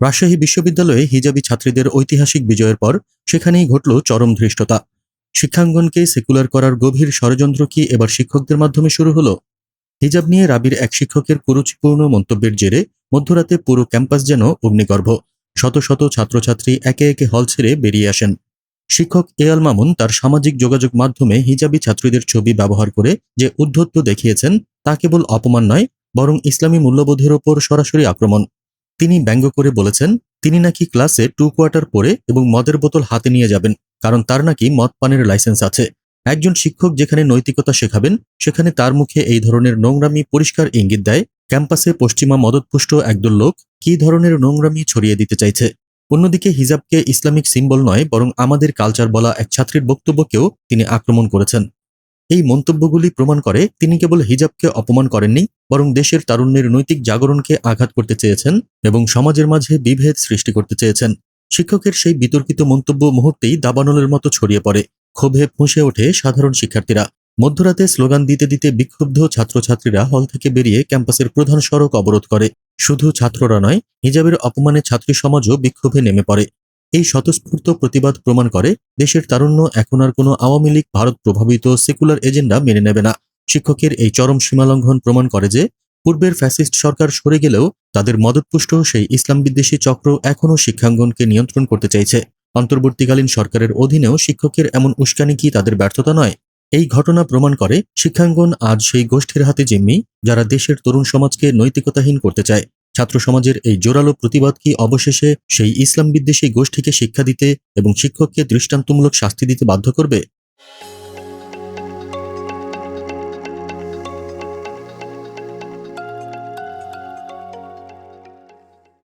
রাজশাহী বিশ্ববিদ্যালয়ে হিজাবি ছাত্রীদের ঐতিহাসিক বিজয়ের পর সেখানেই ঘটল চরম ধৃষ্টতা। শিক্ষাঙ্গনকে সেকুলার করার গভীর ষড়যন্ত্র কি এবার শিক্ষকদের মাধ্যমে শুরু হলো? হিজাব নিয়ে রাবির এক শিক্ষকের কুরুচিপূর্ণ মন্তব্যের জেরে মধ্যরাতে পুরো ক্যাম্পাস যেন অগ্নিগর্ভ। শত শত ছাত্রছাত্রী একে একে হল ছেড়ে বেরিয়ে আসেন। শিক্ষক এয়াল মামুন তার সামাজিক যোগাযোগ মাধ্যমে হিজাবি ছাত্রীদের ছবি ব্যবহার করে যে উদ্ধত্ত দেখিয়েছেন, তা কেবল অপমান নয়, বরং ইসলামী মূল্যবোধের ওপর সরাসরি আক্রমণ। তিনি ব্যঙ্গ করে বলেছেন, তিনি নাকি ক্লাসে টু কোয়ার্টার পরে এবং মদের বোতল হাতে নিয়ে যাবেন, কারণ তার নাকি মদ পানের লাইসেন্স আছে। একজন শিক্ষক যেখানে নৈতিকতা শেখাবেন, সেখানে তার মুখে এই ধরনের নোংরামি পরিষ্কার ইঙ্গিত দেয়। ক্যাম্পাসে পশ্চিমা মদতপুষ্ট একদল লোক কী ধরনের নোংরামি ছড়িয়ে দিতে চাইছে? অন্যদিকে হিজাবকে ইসলামিক সিম্বল নয়, বরং আমাদের কালচার বলা এক ছাত্রীর বক্তব্যকেও তিনি আক্রমণ করেছেন। এই মন্তব্যগুলি প্রমাণ করে তিনি কেবল হিজাবকে অপমান করেননি, বরং দেশের তারুণ্যের নৈতিক জাগরণকে আঘাত করতে চেয়েছেন এবং সমাজের মাঝে বিভেদ সৃষ্টি করতে চেয়েছেন। শিক্ষকের সেই বিতর্কিত মন্তব্য মুহূর্তেই দাবানলের মতো ছড়িয়ে পড়ে। ক্ষোভে ফুঁসে ওঠে সাধারণ শিক্ষার্থীরা। মধ্যরাতে স্লোগান দিতে দিতে বিক্ষুব্ধ ছাত্রছাত্রীরা হল থেকে বেরিয়ে ক্যাম্পাসের প্রধান সড়ক অবরোধ করে। শুধু ছাত্ররা নয়, হিজাবের অপমানে ছাত্রী সমাজও বিক্ষোভে নেমে পড়ে। এই স্বতঃস্ফূর্ত প্রতিবাদ প্রমাণ করে দেশের তারুণ্য এখন আর কোনো আওয়ামী লীগ, ভারত প্রভাবিত সেকুলার এজেন্ডা মেনে নেবে না। শিক্ষকের এই চরম সীমালঙ্ঘন প্রমাণ করে যে পূর্বের ফ্যাসিস্ট সরকার সরে গেলেও তাদের মদতপুষ্ট সেই ইসলাম বিদ্বেষী চক্র এখনও শিক্ষাঙ্গনকে নিয়ন্ত্রণ করতে চাইছে। অন্তর্বর্তীকালীন সরকারের অধীনেও শিক্ষকের এমন উস্কানি কি তাদের ব্যর্থতা নয়? এই ঘটনা প্রমাণ করে শিক্ষাঙ্গন আজ সেই গোষ্ঠীর হাতে জিম্মি যারা দেশের তরুণ সমাজকে নৈতিকতাহীন করতে চায়। ছাত্র সমাজের এই জোরালো প্রতিবাদ কি অবশেষে সেই ইসলাম বিদ্বেষী গোষ্ঠীকে শিক্ষা দিতে এবং শিক্ষককে দৃষ্টান্তমূলক শাস্তি দিতে বাধ্য করবে?